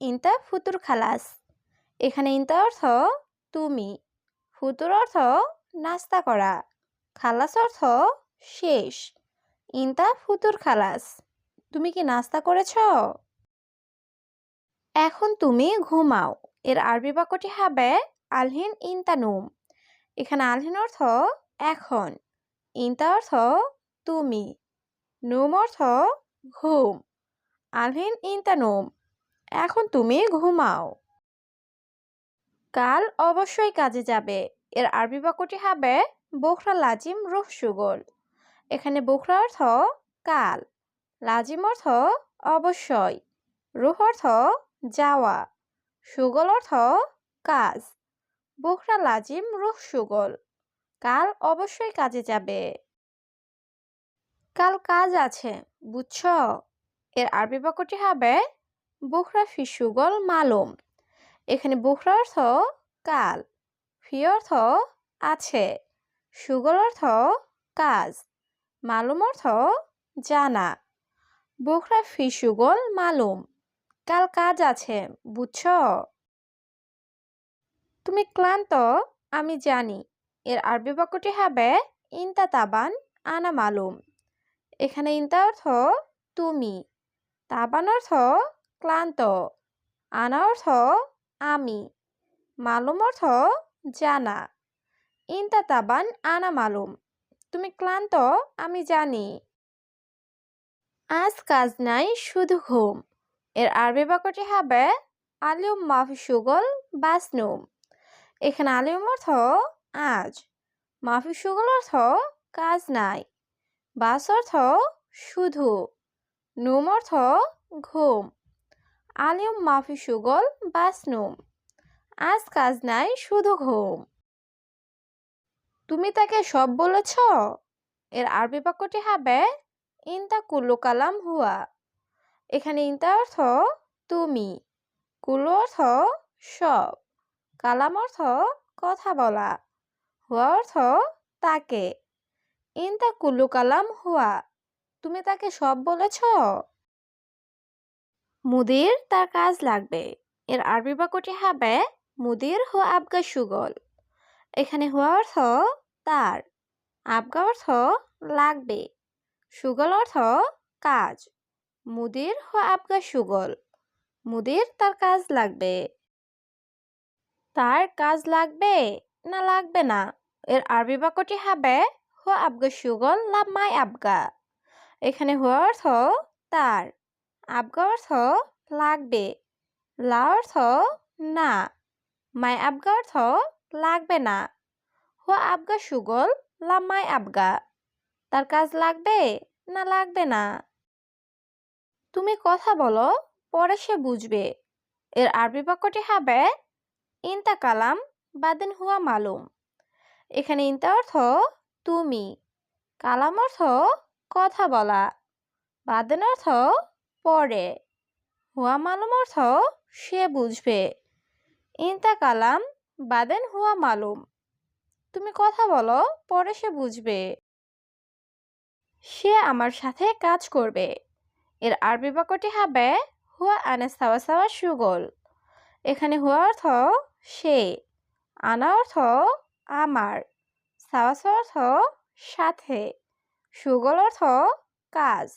ইনতা ফুতুর খালাস। এখানে ইনতা অর্থ তুমি, ফুতুর অর্থ নাস্তা করা, খালাস অর্থ শেষ। ইনতা ফুতুর খালাস, তুমি কি নাস্তা করেছ? এখন তুমি ঘুমাও। এর আরবি বাক্যটি হবে আলহিন ইনতা নুম এখানে আলহিন অর্থ এখন ইনতা অর্থ তুমি, নুম অর্থ ঘুম, আলহিন ইনতা নুম এখন তুমি ঘুমাও। কাল অবশ্যই কাজে যাবে। এর আরবি বাক্যটি হবে বোখরা লাজিম রুহ সুগল। এখানে বোখরা অর্থ কাল, লাজিম অর্থ অবশ্যই, রুহ অর্থ যাওয়া, সুগল অর্থ কাজ। বোখরা লাজিম রুহ সুগল, কাল অবশ্যই কাজে যাবে। কাল কাজ আছে, বুঝছ? এর আরবি বাক্যটি হবে বুখরা ফি সুগল মালুম। এখানে বুখরা অর্থ কাল ফি অর্থ আছে সুগল অর্থ কাজ, মালুম অর্থ জানা। বুখরা ফি সুগল মালুম, কাল কাজ আছে, বুঝছ? তুমি ক্লান্ত, আমি জানি, এর আরবি বাক্যটি হবে ইনতা তাবান, আনা মালুম। এখানে ইনতা অর্থ তুমি, তাবান অর্থ ক্লান্ত। আনা অর্থ আমি, মালুম অর্থ জানা। ইনতা তাবান আনা মালুম। তুমি ক্লান্ত, আমি জানি। আজ কাজ নাই, শুধু ঘুম। এর আরবি বাক্যটি হবে, আলিউম মাফি সুগল বাসনুম। এখানে আলিউম অর্থ আজ। মাফি সুগল অর্থ কাজ নাই। বাস অর্থ শুধু। নুম অর্থ ঘুম। আলিউম মাফি সুগল বাসনুম আজ কাজ নাই, শুধু ঘুম। তুমি তাকে সব বলেছ? এর আরবি বাক্যটি হবে, ইনতা কুল্লু কালাম হুয়া। এখানে ইনতা অর্থ, তুমি। কুল্লু অর্থ, সব। কালাম অর্থ, কথা বলা। হুয়া অর্থ, তাকে। ইনতা কুল্লু কালাম হুয়া। তুমি তাকে সব বলেছ? মুদির তার কাজ লাগবে। এর আরবি বাক্যটি হবে, মুদির হো আবগা সুগল। এখানে হুয়া অর্থ, তার। আবগা অর্থ, লাগবে। সুগল অর্থ, কাজ। মুদির হো আবগা সুগল। মুদির তার কাজ লাগবে। তার কাজ লাগবে না লাগবে না? এর আরবি বাক্যটি হবে, হো আবগা সুগল লাভ মাই আবগা এখানে হুয়া অর্থ, তার। আবগা অর্থ লাগবে লা অর্থ না। মাই আবগা অর্থ লাগবে না। হুয়া আবগা সুগল, লা মাই আবগা। তার কাজ লাগবে না লাগবে না। তুমি কথা বলো, পরে সে বুঝবে। এর আরবি বাক্যটি হবে, ইনতা কালাম, বাদেন হুয়া মালুম। এখানে ইনতা অর্থ, তুমি। কালাম অর্থ, কথা বলা। বাদেন অর্থ পরে হুয়া মালুম অর্থ সে বুঝবে। ইনতা কালাম, বাদেন হুয়া মালুম। তুমি কথা বলো, পরে সে বুঝবে। সে আমার সাথে কাজ করবে। এর আরবি বাক্যটি হবে হুয়া আনা সাওয়া সুগল। এখানে হুয়া অর্থ সে, আনা অর্থ আমার, সাওয়া সাওয়া অর্থ সাথে, সুগল অর্থ কাজ।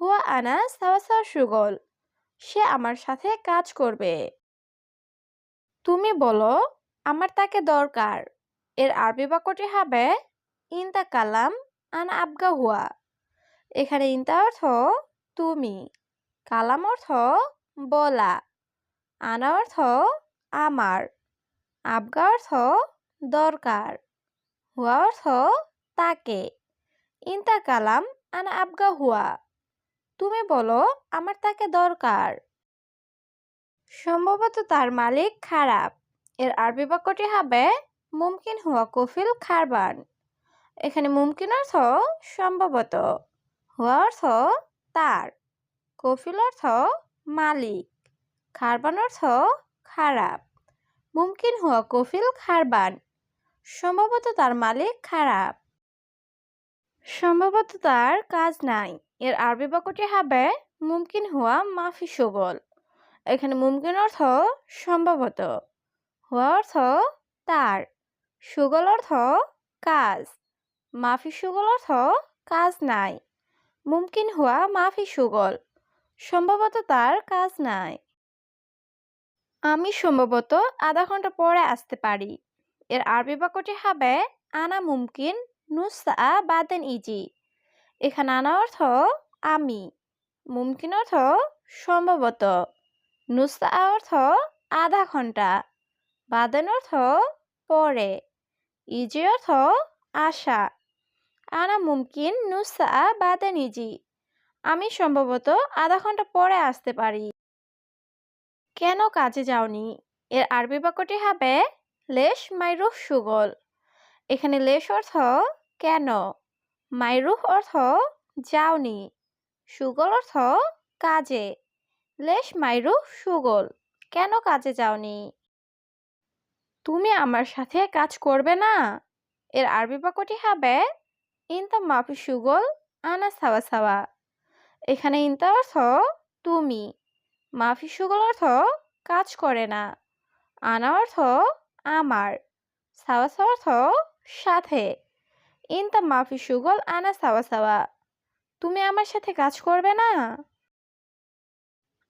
হুয়া আনা সাওয়া সাওয়া সুগল। সে আমার সাথে কাজ করবে। তুমি বলো, আমার তাকে দরকার। এর আরবি বাক্যটি হবে, ইনতা কালাম আনা আবগা হুয়া। এখানে ইনতা অর্থ, তুমি। কালাম অর্থ, বলা। আনা অর্থ, আমার। আবগা অর্থ, দরকার। হুয়া অর্থ, তাকে। ইনতা কালাম আনা আবগা হুয়া। তুমি বলো, আমার তাকে দরকার। সম্ভবত তার মালিক খারাপ। এর আরবি বাক্যটি হবে, মুমকিন হুয়া কফিল খারবান। এখানে মুমকিন অর্থ সম্ভবত, হুয়া অর্থ তার, কফিল অর্থ মালিক, খারবান অর্থ খারাপ, মুমকিন হুয়া কফিল খারবান। সম্ভবত তার মালিক খারাপ। সম্ভবত তার কাজ নাই। এর আরবি বাক্যটি হবে মুমকিন হুয়া মাফি সুগল এখানে মুমকিন অর্থ সম্ভবত। হুয়া অর্থ তার। সুগল অর্থ কাজ। মাফি সুগল অর্থ কাজ নাই। মুমকিন হুয়া মাফি সুগল সম্ভবত তার কাজ নাই। আমি সম্ভবত আধা ঘণ্টা পরে আসতে পারি। এর আরবি বাক্যটি হবে আনা মুমকিন নুসা বাদেন ইজি। এখানে আনা অর্থ আমি, মুমকিন অর্থ সম্ভবত। নুসা অর্থ আধা ঘণ্টা, বাদেন অর্থ পরে, ইজি অর্থ আশা। আনা মুমকিন নুসা বাদেন ইজি। আমি সম্ভবত আধা ঘণ্টা পরে আসতে পারি। কেন কাজে যাওনি? এর আরবি বাক্যটি হবে, লেশ মাইরুহ সুগল। এখানে লেশ অর্থ কেন? মাইরুহ অর্থ যাওনি, সুগল অর্থ কাজে। লেশ মাইরুহ সুগল, কেন কাজে যাওনি? তুমি আমার সাথে কাজ করবে না? এর আরবি বাক্যটি হবে, ইনতা মাফি সুগল, আনা সাওয়া সাওয়া। এখানে ইনতা অর্থ তুমি, মাফি সুগল অর্থ কাজ করে না, আনা অর্থ আমার, সাওয়া সাওয়া অর্থ সাথে। ইনতা মাফি সুগল, আনা সাওয়া সাওয়া। তুমি আমার সাথে কাজ করবে না?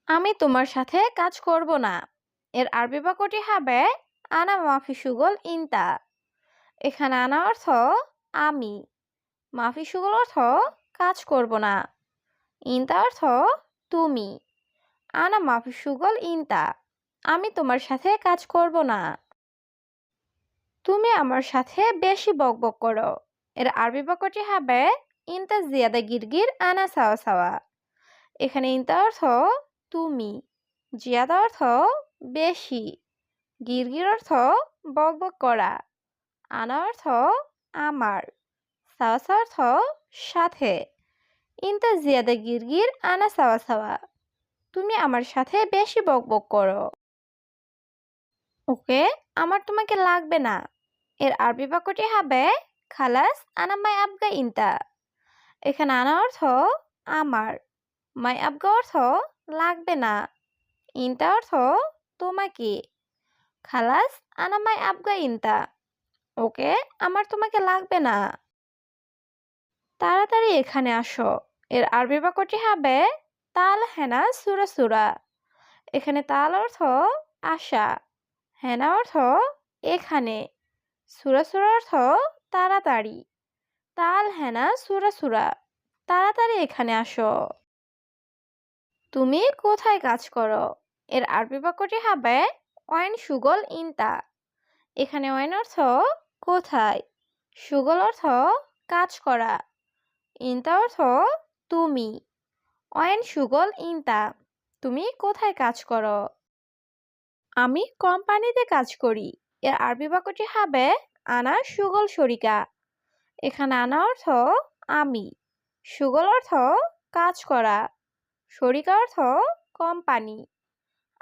আমি তোমার সাথে কাজ করব না। এর আরবি বাক্যটি হবে, আনা মাফি সুগল, ইনতা। এখানে আনা অর্থ, আমি। মাফি সুগল অর্থ, কাজ করব না। ইনতা অর্থ, তুমি। আনা মাফি সুগল, ইনতা। আমি তোমার সাথে কাজ করব না। তুমি আমার সাথে বেশি বকবক করো। এর আরবি বাক্যটি হবে, ইনতা জিয়াদা গিরগির আনা সাওয়া সাওয়া। এখানে ইনতা অর্থ, তুমি। জিয়াদা অর্থ, বেশি। গিরগির অর্থ, বক বক করা। আনা অর্থ, আমার। সাওয়া সাওয়া অর্থ, সাথে। ইনতা জিয়াদা গিরগির আনা সাওয়া সাওয়া। তুমি আমার সাথে বেশি বক বক করো। ওকে, আমার তোমাকে লাগবে না। এর আরবি বাক্যটি হবে খালাস আনা মাই আবগা ইনতা। এখানে আনা অর্থ আমার, মাই আবগা অর্থ লাগবে না। ইনতা অর্থ তোমাকে খালাস আনা মাই আবগা ইনতা। ওকে, আমার তোমাকে লাগবে না। তাড়াতাড়ি এখানে আসো। এর আরবি বাক্যটি হবে, তাল হেনা সুরা সুরা। এখানে তাল অর্থ আশা, হেনা অর্থ এখানে। সুরা সুরা অর্থ তাড়াতাড়ি। তাল, হেনা, সুরা সুরা, তাড়াতাড়ি এখানে আসো। তুমি কোথায় কাজ করো? এর আরবি বাক্যটি হবে ওয়াইন সুগল ইনতা। এখানে ওয়াইন অর্থ কোথায়? সুগল অর্থ কাজ করা। ইনতা অর্থ তুমি। অয়েন সুগল ইনতা, তুমি কোথায় কাজ করো? আমি কোম্পানিতে কাজ করি। এর আরবি বাক্যটি হবে আনা সুগল শরিকা এখানে আনা অর্থ আমি, সুগল অর্থ কাজ করা শরিকা অর্থ কোম্পানি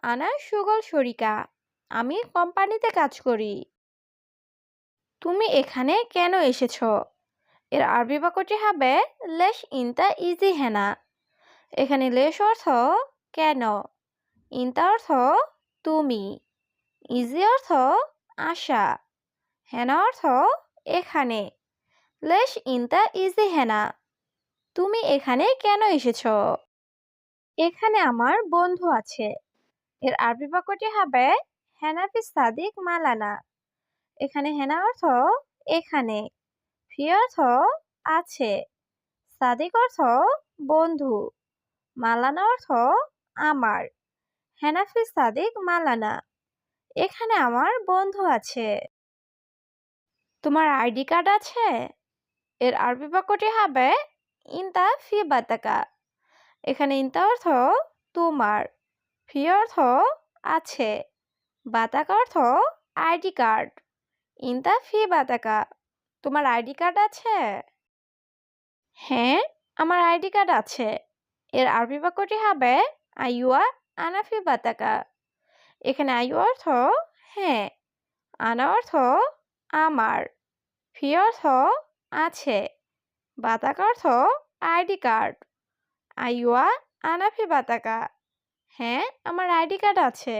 আনা সুগল শরিকা আমি কোম্পানিতে কাজ করি। তুমি এখানে কেন এসেছ? এর আরবি বাক্যটি হবে লেশ ইনতা ইজি হেনা। এখানে লেশ অর্থ কেন? ইনতা অর্থ তুমি, ইজি অর্থ আশা। হেনা অর্থ এখানে। লেশ ইনতা ইজি হেনা। তুমি এখানে কেন এসেছ? এখানে আমার বন্ধু আছে। এর আরবি বাক্যটি হবে হেনাফি সাদিক মালানা। এখানে হেনা অর্থ এখানে। ফি অর্থ আছে। সাদিক অর্থ বন্ধু। মালানা অর্থ আমার। হেনাফি সাদিক মালানা। এখানে আমার বন্ধু আছে। তোমার আইডি কার্ড আছে? এর আরবি বাক্যটি হবে, ইনতা ফি বাতাকা। এখানে ইনতা অর্থ তোমার, ফি অর্থ আছে, বাতাকা অর্থ আইডি কার্ড, ইনতা ফি বাতাকা। তোমার আইডি কার্ড আছে? হ্যাঁ আমার আইডি কার্ড আছে। এর আরবি বাক্যটি হবে, আইয়ুয়া আনাফি বাতাকা। এখানে আয়ু অর্থ হ্যাঁ আনা অর্থ আমার ফি অর্থ আছে। বাতাক অর্থ আইডি কার্ড। আইওয়া আনাফি বাতাকা। হ্যাঁ আমার আইডি কার্ড আছে।